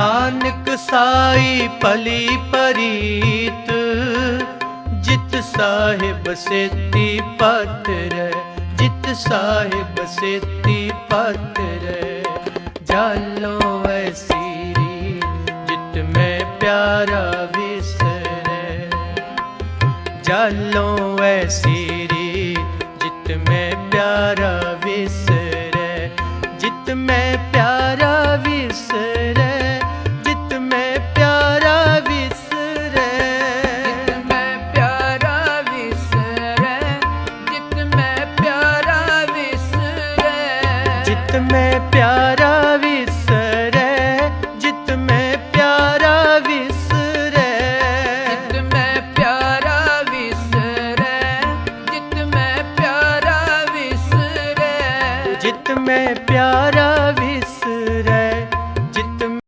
ਨਾਨਕ ਸਾਈ ਭਲੀ ਪਰੀਤ ਜਿਤ ਸਾਹਿਬ ਸੇਤੀ ਪਤਰ ਜਿਤ ਸਾਹਿਬ ਸੇਤੀ ਪਤਰ ਜਾਲੋ ਐਸੀਰੀ ਜਿਤ ਮੈਂ ਪਿਆਰਾ ਵਿਸਰੈ। ਜਾਲੋ ਐਸੀਰੀ ਜਿਤ ਮੈਂ ਪਿਆਰਾ ਵਿਸਰੈ। ਜਿਤ ਮੈਂ ਜਿਤ ਮੈਂ ਪਿਆਰਾ ਵਿਸਰੈ ਜਿਤ ਮੈਂ ਪਿਆਰਾ ਵਿਸਰੈ। ਜਿਤ ਮੈਂ ਪਿਆਰਾ ਵਿਸਰੈ ਜਿਤ ਮੈਂ ਪਿਆਰਾ ਵਿਸਰੈ। ਜਿਤ ਮੈਂ ਪਿਆਰਾ ਵਿਸਰੈ।